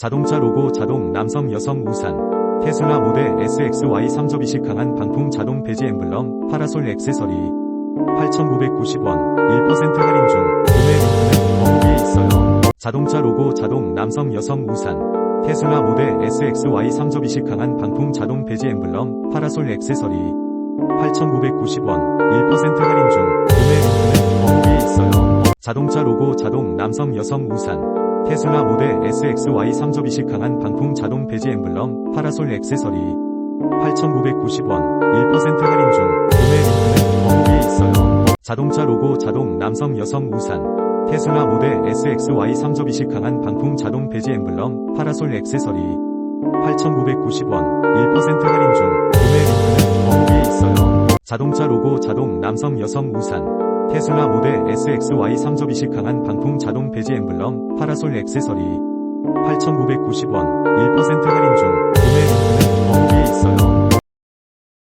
자동차 로고 자동 남성 여성 우산. 테슬라 모델 SXY 3접이식 강한 방풍 자동 배지 엠블럼 파라솔 액세서리. 8,990원 1% 할인 중. 구매 링크는 더보기에 있어요. 자동차 로고 자동 남성 여성 우산. 테슬라 모델 SXY 3접이식 강한 방풍 자동 배지 엠블럼 파라솔 액세서리. 8,990원 1% 할인 중. 구매 링크는 더보기에 있어요. 자동차 로고 자동 남성 여성 우산 테슬라 모델 SXY 3접 이식 강한 방풍 자동 배지 엠블럼 파라솔 액세서리. 8,990원 1% 할인 중. 구매 링크는 더보기에 있어요. 자동차 로고 자동 남성 여성 우산. 테슬라 모델 SXY 3접 이식 강한 방풍 자동 배지 엠블럼 파라솔 액세서리. 8,990원 1% 할인 중. 구매 링크는 더보기에 있어요. 자동차 로고 자동 남성 여성 우산 테슬라 모델 SXY 3접이식 강한 방풍 자동 배지 엠블럼 파라솔 액세서리 8,990원 1% 할인 중